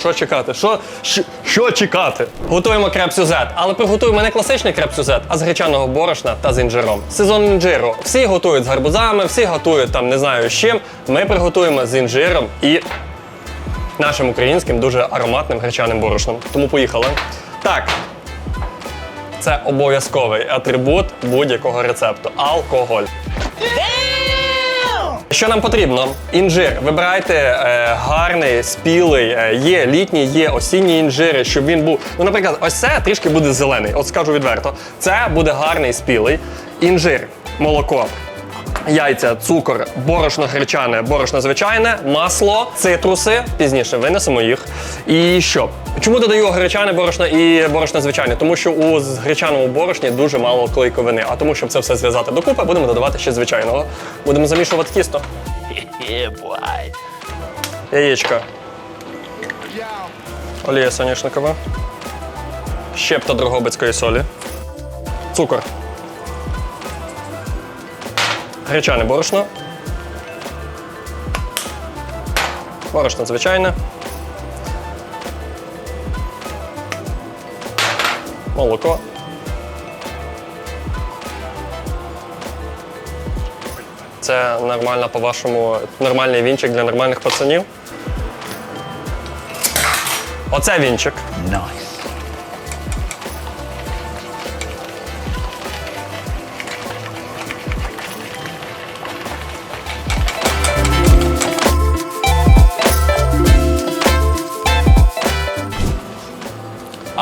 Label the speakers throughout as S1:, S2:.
S1: Що чекати? Що, що, що чекати? Готуємо креп-сюзет, але приготуємо не класичний креп-сюзет, а з гречаного борошна та з інжиром. Сезон інжиру. Всі готують з гарбузами, всі готують там не знаю з чим. Ми приготуємо з інжиром і нашим українським дуже ароматним гречаним борошном. Тому поїхали. Так. Це обов'язковий атрибут будь-якого рецепту алкоголь. Що нам потрібно? Інжир. Вибирайте е, гарний, спілий. Е, є літні, є осінні інжири, щоб він був. Ну, наприклад, ось це трішки буде зелений. От скажу відверто. Це буде гарний спілий. Інжир, молоко. Яйця, цукор, борошно гречане, борошно звичайне, масло, цитруси. Пізніше винесемо їх. І що? Чому додаю гречане борошно і борошно звичайне? Тому що у гречаному борошні дуже мало клейковини. А тому, щоб це все зв'язати докупи, будемо додавати ще звичайного. Будемо замішувати тісто. Яєчко. Олія соняшникова. Щепта дрогобицької солі. Цукор. Гречане борошно. Борошно звичайне. Молоко. Це нормально, по-вашому, нормальний вінчик для нормальних пацанів. Оце вінчик.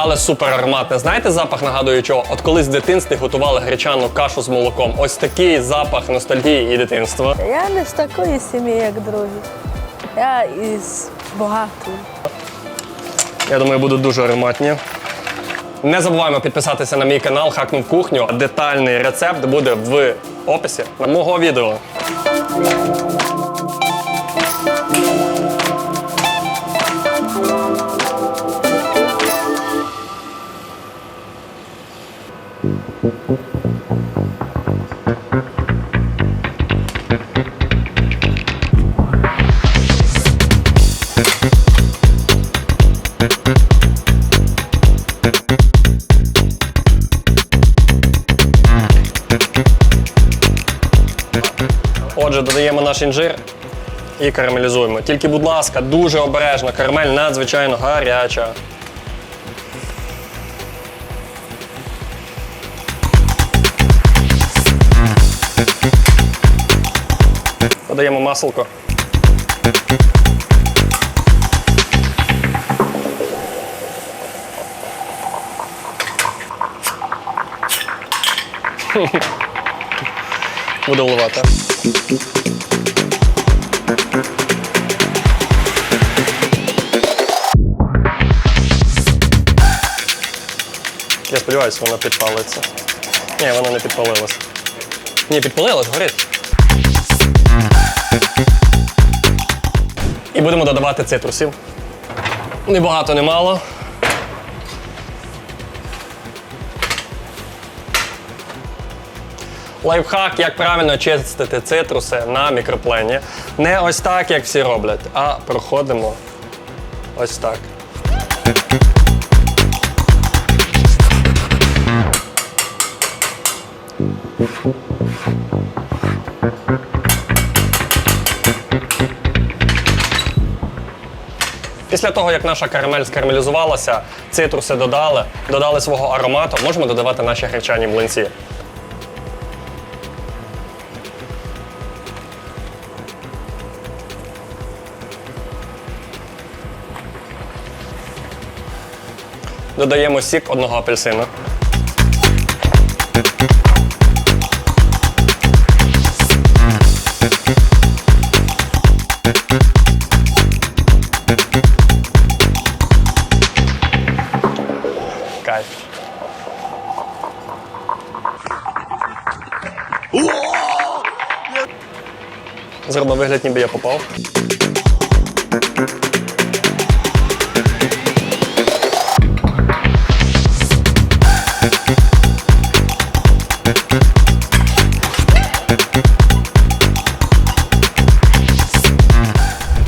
S1: Але супер ароматне. Знаєте, запах нагадує чого? От колись в дитинстві готували гречану кашу з молоком. Ось такий запах ностальгії і дитинства.
S2: Я не з такої сім'ї, як другі. Я із багатої.
S1: Я думаю, будуть дуже ароматні. Не забуваємо підписатися на мій канал Хакнув кухню. Детальний рецепт буде в описі на мого відео. Отже, додаємо наш інжир і карамелізуємо. Тільки, будь ласка, дуже обережно. Карамель надзвичайно гаряча. Додаємо масло. Буде вливати. Я сподіваюся, вона підпалиться. Ні, вона не підпалилась. Ні, підпалилась, горить. І будемо додавати цитрусів. Ні багато, Лайфхак, як правильно чистити цитруси на мікроплені. Не ось так, як всі роблять, а проходимо ось так. Після того, як наша карамель скарамелізувалася, цитруси додали, додали свого аромату, можемо додавати наші гречані млинці. Додаємо сік одного апельсина. Кайф. Зробимо вигляд, ніби я попав.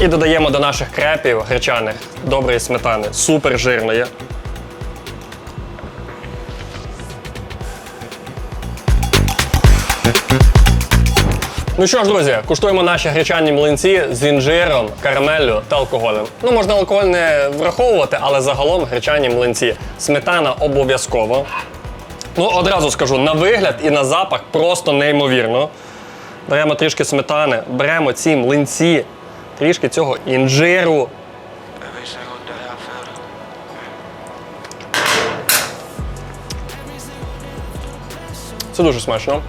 S1: І додаємо до наших крепів гречаних доброї сметани, супер жирної. Ну що ж, друзі, куштуємо наші гречані млинці з інжиром, карамеллю та алкоголем. Ну, можна алкоголь не враховувати, але загалом гречані млинці. Сметана обов'язково. Ну, одразу скажу, на вигляд і на запах просто неймовірно. Беремо трішки сметани, беремо ці млинці, трішки цього інжиру. Це дуже смачно.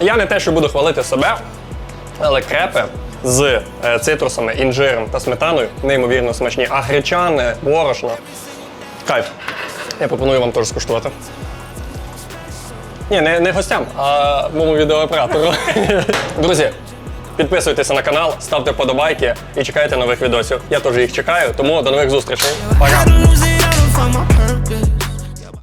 S1: Я не те, що буду хвалити себе, але крепи з е, цитрусами, інжиром та сметаною неймовірно смачні. А гречане, борошно. Кайф. Я пропоную вам теж скуштувати. Ні, не, не гостям, а моєму відеооператору. Друзі, Підписуйтеся на канал, ставте вподобайки і чекайте нових відосів. Я теж їх чекаю, тому до нових зустрічей. Пока!